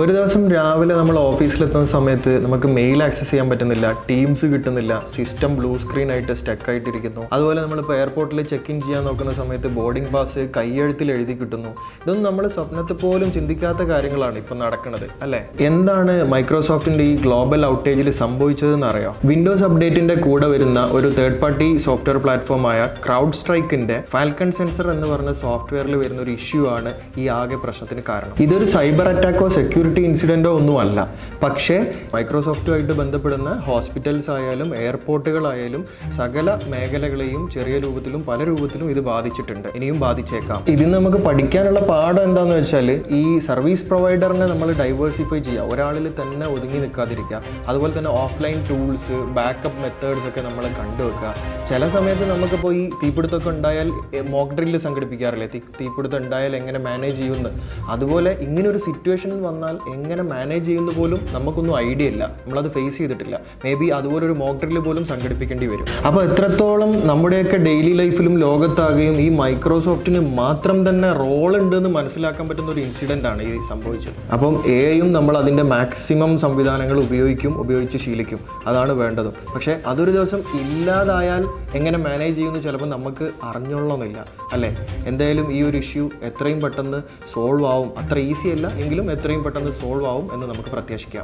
ഒരു ദിവസം രാവിലെ നമ്മൾ ഓഫീസിലെത്തുന്ന സമയത്ത് നമുക്ക് മെയിൽ ആക്സസ് ചെയ്യാൻ പറ്റുന്നില്ല ടീംസ് കിട്ടുന്നില്ല സിസ്റ്റം ബ്ലൂ സ്ക്രീൻ ആയിട്ട് സ്റ്റക്ക് ആയിട്ടിരിക്കുന്നു. അതുപോലെ നമ്മളിപ്പോൾ എയർപോർട്ടിൽ ചെക്ക് ഇൻ ചെയ്യാൻ നോക്കുന്ന സമയത്ത് ബോർഡിംഗ് പാസ് കൈയെഴുത്തിൽ എഴുതി കിട്ടുന്നു. ഇതൊന്നും നമ്മൾ സ്വപ്നത്തിൽ പോലും ചിന്തിക്കാത്ത കാര്യങ്ങളാണ് ഇപ്പോൾ നടക്കുന്നത് അല്ലേ? എന്താണ് മൈക്രോസോഫ്റ്റിന്റെ ഈ ഗ്ലോബൽ ഔട്ടേജിൽ സംഭവിച്ചതെന്ന് അറിയാം വിൻഡോസ് അപ്ഡേറ്റിന്റെ കൂടെ വരുന്ന ഒരു തേർഡ് പാർട്ടി സോഫ്റ്റ്വെയർ പ്ലാറ്റ്ഫോമായ ക്രൗഡ് സ്ട്രൈക്കിന്റെ ഫാൽക്കൺ സെൻസർ എന്ന് പറഞ്ഞ സോഫ്റ്റ്വെയറിൽ വരുന്ന ഒരു ഇഷ്യൂ ആണ് ഈ ആകെ പ്രശ്നത്തിന് കാരണം. ഇതൊരു സൈബർ അറ്റാക്കോ സെക്യൂരിറ്റി ഇൻസിഡന്റോ ഒന്നും അല്ല പക്ഷേ മൈക്രോസോഫ്റ്റുമായിട്ട് ബന്ധപ്പെടുന്ന ഹോസ്പിറ്റൽസ് ആയാലും എയർപോർട്ടുകളായാലും സകല മേഖലകളെയും ചെറിയ രൂപത്തിലും പല രൂപത്തിലും ഇത് ബാധിച്ചിട്ടുണ്ട്. ഇനിയും ബാധിച്ചേക്കാം. ഇതിൽ നമുക്ക് പഠിക്കാനുള്ള പാഠം എന്താണെന്ന് വെച്ചാൽ ഈ സർവീസ് പ്രൊവൈഡറിനെ നമ്മൾ ഡൈവേഴ്സിഫൈ ചെയ്യുക. ഒരാളിൽ തന്നെ ഒതുങ്ങി നിൽക്കാതിരിക്കുക. അതുപോലെ തന്നെ ഓഫ്ലൈൻ ടൂൾസ് ബാക്കപ്പ് മെത്തേഡ്സ് ഒക്കെ നമ്മൾ കണ്ടുവെക്കുക. ചില സമയത്ത് നമുക്കിപ്പോൾ ഈ തീപിടുത്തമൊക്കെ ഉണ്ടായാൽ മോക്ക് ഡ്രില്ല് സംഘടിപ്പിക്കാറില്ലേ? തീ തീപിടുത്തം ഉണ്ടായാൽ എങ്ങനെ മാനേജ് ചെയ്യുമെന്ന് അതുപോലെ ഇങ്ങനെ ഒരു സിറ്റുവേഷൻ വന്നാൽ എങ്ങനെ മാനേജ് ചെയ്യുന്നു പോലും നമുക്കൊന്നും ഐഡിയ ഇല്ല. നമ്മളത് ഫേസ് ചെയ്തിട്ടില്ല. മേ ബി അതുപോലെ ഒരു മോക്ക് ഡ്രിൽ പോലും സംഘടിപ്പിക്കേണ്ടി വരും. അപ്പോൾ എത്രത്തോളം നമ്മുടെയൊക്കെ ഡെയിലി ലൈഫിലും ലോകത്താകെയും ഈ മൈക്രോസോഫ്റ്റിന് മാത്രം തന്നെ റോൾ ഉണ്ട് എന്ന് മനസ്സിലാക്കാൻ പറ്റുന്ന ഒരു ഇൻസിഡന്റ് ആണ് ഈ സംഭവിച്ചത്. അപ്പം എയും നമ്മൾ അതിന്റെ മാക്സിമം സംവിധാനങ്ങൾ ഉപയോഗിക്കും ഉപയോഗിച്ച് ശീലിക്കും. അതാണ് വേണ്ടത്. പക്ഷേ അതൊരു ദിവസം ഇല്ലാതായാൽ എങ്ങനെ മാനേജ് ചെയ്യുമെന്ന് ചിലപ്പോൾ നമുക്ക് അറിഞ്ഞോളണമെന്നില്ല അല്ലേ? എന്തായാലും ഈ ഒരു ഇഷ്യൂ എത്രയും പെട്ടെന്ന് സോൾവ് ആവും. അത്ര ഈസി അല്ല എങ്കിലും എത്രയും പെട്ടെന്ന് സോൾവ് ആവും എന്ന് നമുക്ക് പ്രത്യാശിക്കാം.